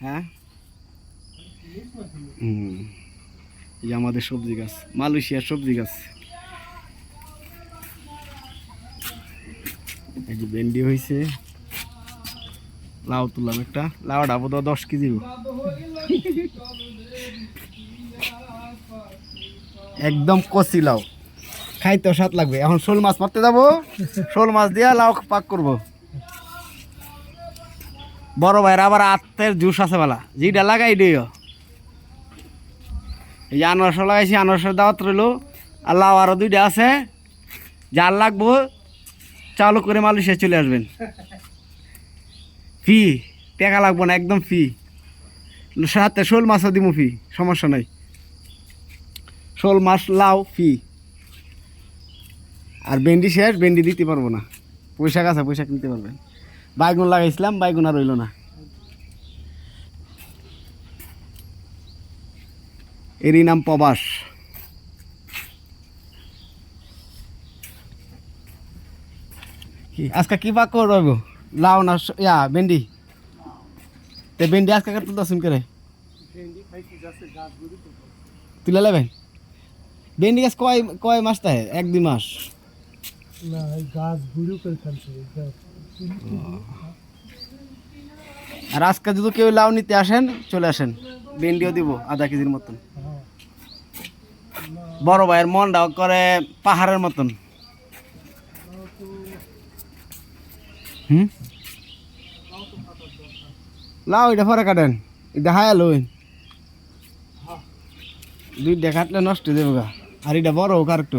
হ্যাঁ? এই আমাদের সবজি গাছ, মালয়েশিয়ার সবজি গাছ। এই ভেন্ডি হয়েছে লাউ তুললাম একটা। লাউটা বোধ হয় দশ কেজি একদম কচি লাউ। খাইতেও স্বাদ লাগবে। এখন শোল মাছ মারতে যাব। শোল মাছ দিয়া লাউ পাক করব। বড় ভাইয়ের আবার আত্মের জুস আছে বেলা। যেটা লাগাই দিও। এই যে আনারস লাগাইছি, আনারসের দাওয়াত রইল। আর লাউ আরও দুইটা আছে। যার লাগবো, চালু করে মালয়েশিয়া চলে আসবেন। ফি, টাকা লাগবো না, একদম ফি। সাথে শোল মাছও দিমু ফি, সমস্যা নাই। শোল মাছ, লাউ, ফি। আর ভেন্ডি শেষ, ভেন্ডি দিতে পারব না। পয়সা আছে পয়সা কিনতে পারবেন। বাইগুন লাগাইছিলাম বাইগুন আর রইল না। এরই নাম প্রবাস কি? আজকে কি পাক করব লাউ না ইয়া ভেন্ডি। তে ভেন্ডি আজকে কাটতে দশ করে? তুলে নেবেন? ভেন্ডি গাছ কয় কয় মাস তাহে এক দুই মাস? না গাছ করে। আর আজকে যদি কেউ লাউ নিতে আসেন, চলে আসেন। ভেন্ডিও দিব, আধা কেজির মতন। বড় ভাইয়ের মনটাও করে পাহাড়ের মতন। হুম? লাউ এটা পরে কাটেন। এটা হায়া লইন দুইটা কাটলে নষ্ট যাবে গা। আর এটা বড় হোক আর একটু